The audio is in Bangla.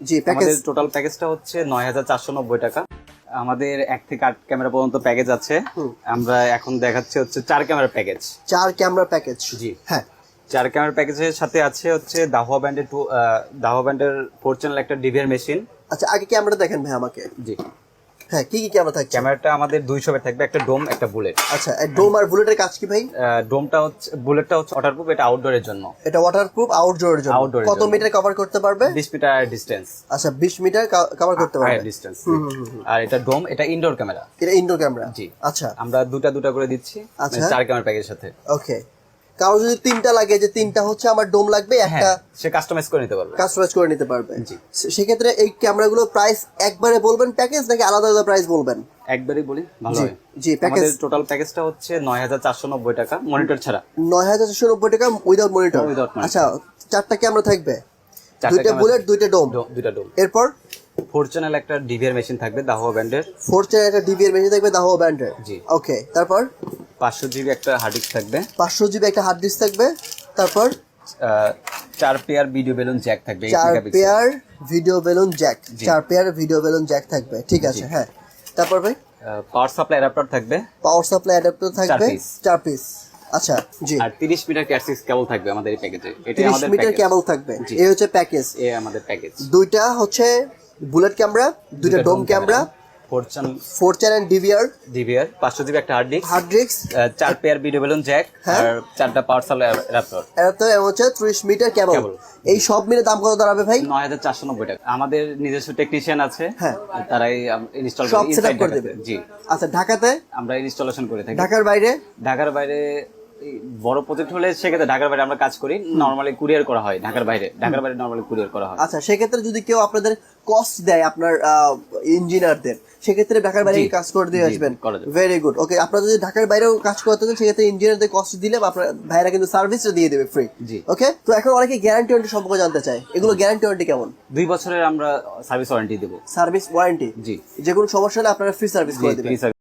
জি প্যাকেজ টোটাল প্যাকেজটা হচ্ছে নয় হাজার চারশো নব্বই টাকা। আমাদের এক থেকে আট ক্যামেরা পর্যন্ত প্যাকেজ আছে। আমরা এখন দেখাচ্ছি হচ্ছে চার ক্যামেরা প্যাকেজ চার ক্যামেরা প্যাকেজ জি। হ্যাঁ। চার ক্যামেরা প্যাকেজের সাথে আছে হচ্ছে দাহোয়া ব্যান্ডের টু দাহোয়া ব্যান্ডের ফোর চ্যানেল একটা ডিভিআর মেশিন আচ্ছা আগে ক্যামেরা দেখেন ভাই আমাকে। জি। হ্যাঁ কি কি ক্যামেরা থাকছে? ক্যামেরাটা আমাদের দুই শপে থাকবে একটা ডোম একটা বুলেট আচ্ছা ডোম আর বুলেটের কাজ কি ভাই? ডোমটা হচ্ছে বুলেটটা হচ্ছে ওয়াটারপ্রুফ এটা আউটডোরের জন্য। এটা ওয়াটারপ্রুফ আউটডোরের জন্য। Outdoor কত মিটার কভার করতে পারবে? বিশ মিটার ডিস্টেন্স আচ্ছা বিশ মিটার কভার করতে পারবে। হায়ার ডিস্টেন্স আর এটা ডোম এটা ইনডোর ক্যামেরা এটা ইনডোর ক্যামেরা জি। আচ্ছা। আমরা দুটা দুটা করে দিচ্ছি আচ্ছা। মানে চার ক্যামেরা প্যাকেজের সাথে। ওকে কারও যদি তিনটা লাগে যে তিনটা হচ্ছে আমার ডোম লাগবে একটা হ্যাঁ সে কাস্টমাইজ করে নিতে পারবে। কাস্টমাইজ করে নিতে পারবে। সেক্ষেত্রে এই ক্যামেরাগুলোর প্রাইস একবারে বলবেন প্যাকেজ নাকি আলাদা আলাদা প্রাইস বলবেন? একবারই বলি ভালো জি, হয়। জি, package- টোটাল প্যাকেজটা হচ্ছে নয় হাজার চারশো নব্বই টাকা মনিটর ছাড়া। নয় হাজার চারশো নব্বই টাকা উইদাউট মনিটর আচ্ছা চারটা ক্যামেরা থাকবে? দুইটা বুলেট দুইটা ডোম দুইটা ডোম এরপর? ফোর চ্যানেল একটা ডিভিআর মেশিন থাকবে দাহোয়া ব্যান্ডের ফোর চেয়ার একটা ডিবিএর মেশিন থাকবে দাহো ব্যান্ডের জি। ওকে তারপর? পাঁচশো জিবি একটা হার্ড ডিস্ক থাকবে। পাঁচশো জিবি একটা হার্ড ডিস্ক থাকবে তারপর চার পেয়ার ভিডিও বেলুন জ্যাক থাকবে চার। পেয়ার ভিডিও বেলুন জ্যাক চার পেয়ার ভিডিও বেলুন জ্যাক থাকবে ঠিক আছে হ্যাঁ। তারপর ভাই? পাওয়ার সাপ্লাই অ্যাডাপ্টার থাকবে। পাওয়ার সাপ্লাই অ্যাডাপ্টার থাকবে। চার পিস আচ্ছা জি। আর তিরিশ মিটার ক্যাসিক্স কেবল থাকবে আমাদের এই প্যাকেজে তিরিশ আমাদের মিটার প্যাকেজ কেবল থাকবে। এই হচ্ছে প্যাকেজ এ আমাদের প্যাকেজ দুইটা হচ্ছে বুলেট ক্যামেরা দুইটা dome camera four channel four channel DVR DVR পাঁচশো জিবি একটা হার্ড ডিস্ক হার্ড ডিস্ক চার পেয়ার ভিডিও বেলুন জ্যাক। আর চারটা পাওয়ার সাপ্লাই অ্যাডাপ্টার এরাতে হচ্ছে ত্রিশ মিটার কেবল এই সব মিলে দাম কত দাঁড়াবে ভাই? নয় হাজার চারশো নব্বই টাকা। আমাদের নিজস্ব টেকনিশিয়ান আছে। হ্যাঁ। তারাই ইনস্টল সব সেটআপ করে দেবে। জি। আচ্ছা ঢাকাতে? আমরা ইনস্টলেশন করে থাকি। ঢাকার বাইরে? ঢাকার বাইরে বড় প্রজেক্ট হলে সেক্ষেত্রে ঢাকার বাইরে আমরা কাজ করি। নর্মালি কুরিয়ার করা হয় ঢাকার বাইরে। ঢাকার বাইরে নর্মালি কুরিয়ার করা হয়। আচ্ছা সেক্ষেত্রে যদি কেউ আপনাদের কস্ট দেয় আপনার ইঞ্জিনিয়ারদের সেক্ষেত্রে ঢাকার বাইরে কাজ করে দিয়ে আসবেন। ভেরি গুড ওকে আপনারা যদি ঢাকার বাইরেও কাজ করতে চান সেক্ষেত্রে ইঞ্জিনিয়ারদের কস্ট দিলে আপনার ভাইরা কিন্তু সার্ভিসটা দিয়ে দেবে ফ্রি জি। ওকে তো এখন অনেকে গ্যারান্টি ওয়ারেন্টি সম্পর্কে জানতে চায়। এগুলো গ্যারান্টি ওয়ারেন্টি কেমন? দুই বছরের আমরা সার্ভিস ওয়ারেন্টি দেবো। সার্ভিস ওয়ারেন্টি জি। যে কোনো সমস্যা হলে আপনারা ফ্রি সার্ভিস করে দেবেন।